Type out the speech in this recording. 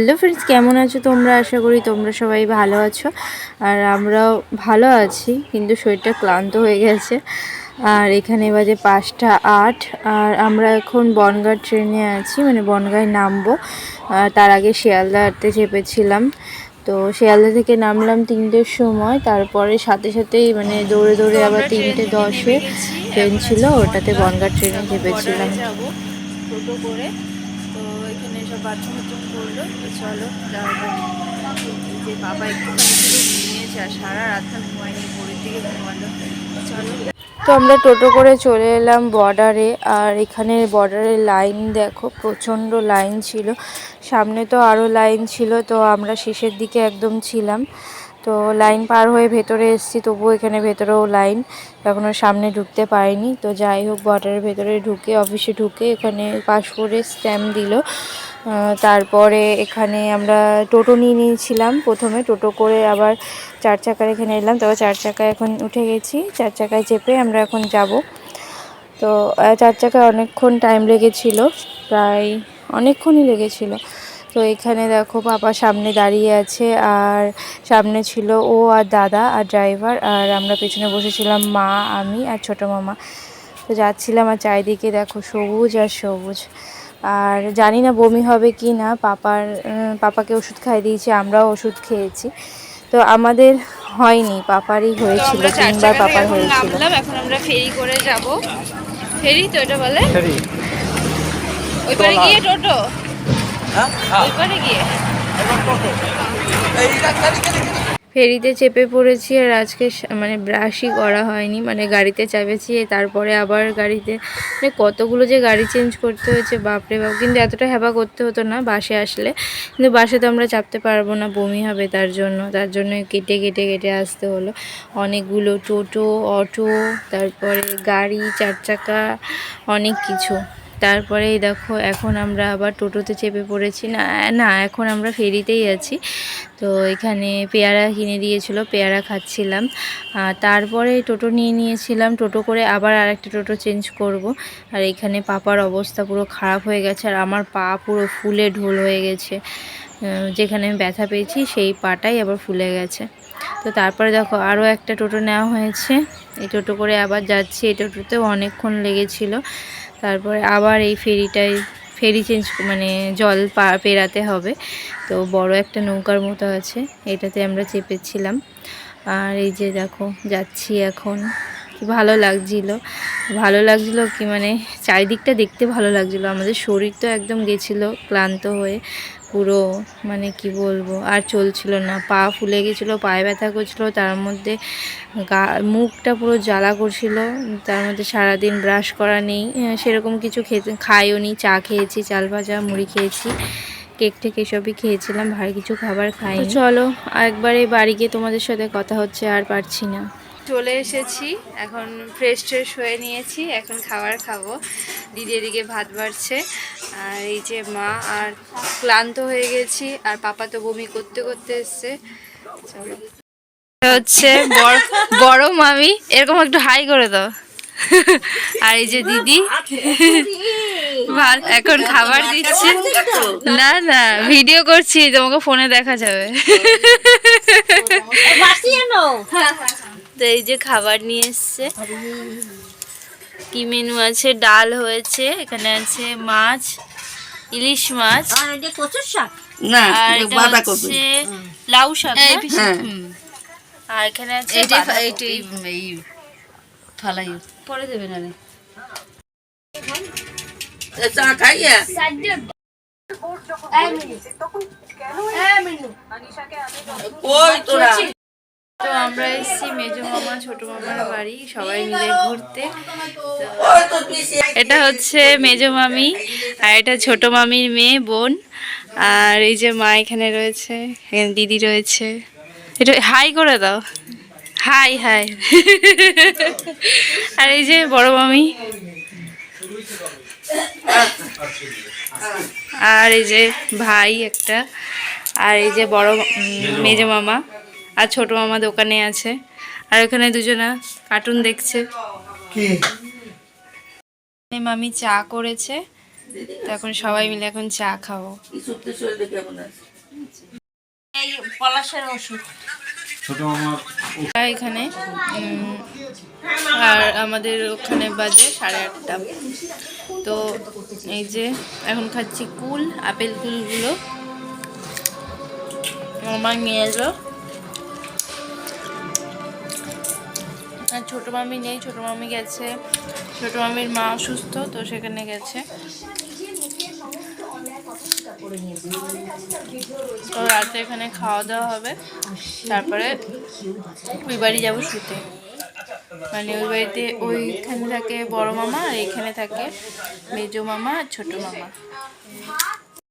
Hello friends, কেমন আছো তোমরা? আশা করি তোমরা সবাই ভালো আছো। আর আমরাও ভালো আছি, কিন্তু শরীরটা ক্লান্ত হয়ে গেছে। আর এখানে বাজে পাঁচটা আট। আর আমরা এখন বনগাঁ ট্রেনে আছি মানে বনগাঁয় নামবো। তার আগে শিয়ালদাতে চেপেছিলাম। তো শিয়ালদা থেকে নামলাম তিনটের সময়, তারপরে সাথে সাথেই মানে দৌড়ে দৌড়ে আবার তিনটে দশে ট্রেন ছিল, ওটাতে বনগাঁ ট্রেনে চেপেছিলাম। করে। বাথরুম করল তো চলো যে বাবা আর সারা ঘুমায়নি ভোরের দিকে ঘুমালো। চলো। তো আমরা টোটো করে চলে এলাম বর্ডারে, আর এখানে বর্ডারের লাইন দেখো, প্রচণ্ড লাইন ছিল। সামনে তো আরও লাইন ছিল, তো আমরা শেষের দিকে একদম ছিলাম। তো লাইন পার হয়ে ভেতরে এসেছি, তবুও এখানে ভেতরেও লাইন। এখনও সামনে ঢুকতে পারিনি। তো যাই হোক, বর্ডারের ভেতরে ঢুকে, অফিসে ঢুকে এখানে পাসপোর্টের স্ট্যাম্প দিল। তারপরে এখানে আমরা টোটো নিয়ে নিয়েছিলাম প্রথমে। টোটো করে আবার চার চাকার এখানে এলাম। তবে চার চাকায় এখন উঠে গেছি। চার চাকায় চেপে আমরা এখন যাব। তো চার চাকায় অনেকক্ষণ টাইম লেগেছিল। প্রায় অনেকক্ষণই লেগেছিল। তো এখানে দেখো পাপা সামনে দাঁড়িয়ে আছে আর সামনে ছিল ও আর দাদা আর ড্রাইভার আর আমরা পেছনে বসেছিলাম মা, আমি আর ছোটো মামা। তো যাচ্ছিলাম আর চারিদিকে দেখো সবুজ আর সবুজ। আর জানি না বমি হবে কি না পাপার পাপাকে ওষুধ খাইয়ে দিয়েছি আমরাও ওষুধ খেয়েছি। তো আমাদের হয়নি পাপারই হয়েছিল তিনবার পাপার হয়েছিল। এখন আমরা ফেরি করে যাব। ফেরি তো এটা বলে? ফেরি। ওই পারে গিয়ে টোটো? হ্যাঁ ওই পারে গিয়ে? ফেরিতে চেপে পড়েছি আর আজকে মানে ব্রাশই করা হয়নি। মানে গাড়িতে চাপেছি, তারপরে আবার গাড়িতে মানে কতগুলো যে গাড়ি চেঞ্জ করতে হয়েছে, বাপরে বাপ। কিন্তু এতটা হেবা করতে হতো না বাসে আসলে। কিন্তু বাসে তো আমরা চাপতে পারব না, বমি হবে তার জন্য। তার জন্য কেটে কেটে কেটে আসতে হলো। অনেকগুলো টোটো, অটো, তারপরে গাড়ি, চার চাকা, অনেক কিছু। তারপরে এই দেখো, এখন আমরা আবার টোটোতে চেপে পড়েছি। না না, এখন আমরা ফেরিতেই আছি। তো এখানে পেয়ারা কিনে দিয়েছিল, পেয়ারা খাচ্ছিলাম। তারপরে টোটো নিয়ে নিয়েছিলাম, টোটো করে আবার আরেকটা টোটো চেঞ্জ করব। আর এখানে পাপার অবস্থা পুরো খারাপ হয়ে গেছে, আর আমার পা পুরো ফুলে ঢোল হয়ে গেছে। যেখানে আমি ব্যথা পেয়েছি, সেই পাটাই আবার ফুলে গেছে। তো তারপরে দেখো, আরও একটা টোটো নেওয়া হয়েছে। এই টোটো করে আবার যাচ্ছি। এই টোটোতেও অনেকক্ষণ লেগেছিল। তারপরে আবার এই ফেরিটাই, ফেরি চেঞ্জ মানে জল পেরাতে হবে। তো বড় একটা নৌকার মতো আছে, এটাতে আমরা চেপেছিলাম। আর এই যে দেখো, যাচ্ছি এখন। কি ভালো লাগছিল। ভালো লাগছিল কি মানে চারিদিকটা দেখতে ভালো লাগছিল। আমাদের শরীর তো একদম গেছিল ক্লান্ত হয়ে। পুরো মানে কি বলব আর চলছিল না। পা ফুলে গেছিল পায়ে ব্যথা করছিল তার মধ্যে গা মুখটা পুরো জ্বালা করছিল তার মধ্যে সারাদিন ব্রাশ করা নেই। সেরকম কিছু খেতে খাইও নি চা খেয়েছি চাল ভাজা মুড়ি খেয়েছি কেক টেক এসবই খেয়েছিলাম ভারী কিছু খাবার খাই চলো একবারে বাড়ি গিয়ে তোমাদের সাথে কথা হচ্ছে আর পারছি না। চলে এসেছি এখন ফ্রেশ ট্রেশ হয়ে নিয়েছি এখন খাবার খাব। দিদি এদিকে ভাত বাড়ছে আর এই যে মা আর ক্লান্ত হয়ে গেছি আর পাপা তো বমি করতে করতে এসছে। হচ্ছে বড় মামি এরকম একটু হাই করে দাও। আর এই যে দিদি ভাত এখন খাবার দিচ্ছে। না না ভিডিও করছি তোমাকে ফোনে দেখা যাবে। তো এই যে খাবার নিয়ে এসছে। কি মেনু আছে? ডাল হয়েছে এখানে আছে মাছ ইলিশ মাছ। না আর এটা বাঁধাকপি। হচ্ছে লাউ শাক না? হ্যাঁ। আর এখানে আছে। এই পরে দেবে না চা খাইয়া? ওই তোরা। তো আমরা এসেছি মেজো মামা, ছোট মামার বাড়ি, সবাই মিলে ঘুরতে। এটা হচ্ছে মেজো মামি আর এটা ছোট মামির মেয়ে, বোন। আর এই যে মা এখানে রয়েছে, এখানে দিদি রয়েছে। এটা হাই করে দাও। High high. আর এই যে বড় মামি। আর এই যে ভাই একটা, আর এই যে বড় মেজো মামা। আর ছোট মামা দোকানে আছে। আর ওখানে দুজনা কার্টুন দেখছে। মামি চা করেছে। তো এখন সবাই মিলে এখন চা খাব। এই পলাশের ওষুধ। ছোট মামার আর এখানে আর আমাদের ওখানে বাজে সাড়ে আটটা। তো এই যে এখন খাচ্ছি কুল আপেল কুলগুলো। আমার নিয়ে এলো। ছোটো মামি নেই, ছোটো মামি গেছে। ছোটো মামির মা অসুস্থ, তো সেখানে গেছে। তো রাতে এখানে খাওয়া দাওয়া হবে। তারপরে ওই বাড়ি যাব শুতে। মানে ওই বাড়িতে ওইখানে থাকে বড় মামা আর এখানে থাকে মেজো মামা আর ছোট মামা।